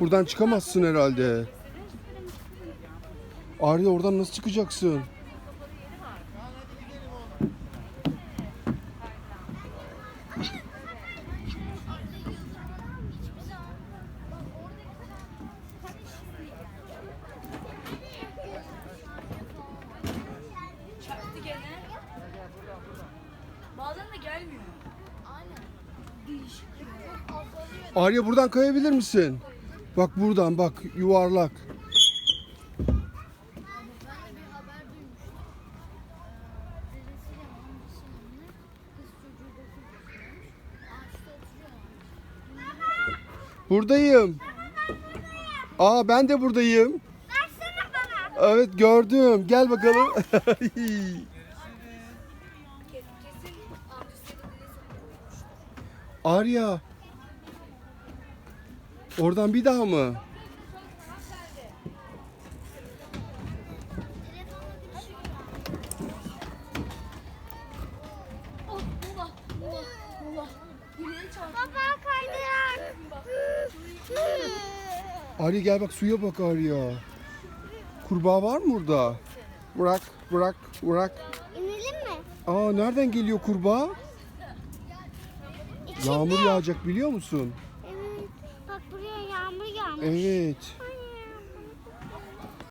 Buradan çıkamazsın herhalde. Arya oradan nasıl çıkacaksın? Arya buradan kayabilir misin? Bak buradan bak yuvarlak. Buradayım. Aa ben de buradayım. Evet gördüm. Gel bakalım. Arya. Oradan bir daha mı? Baba kaydırak. Arya gel bak suya bak Arya. Kurbağa var mı burada? Bırak, bırak, bırak. İnelim mi? Aa nereden geliyor kurbağa? Yağmur yağacak biliyor musun? Buraya yağmur yağmış. Evet.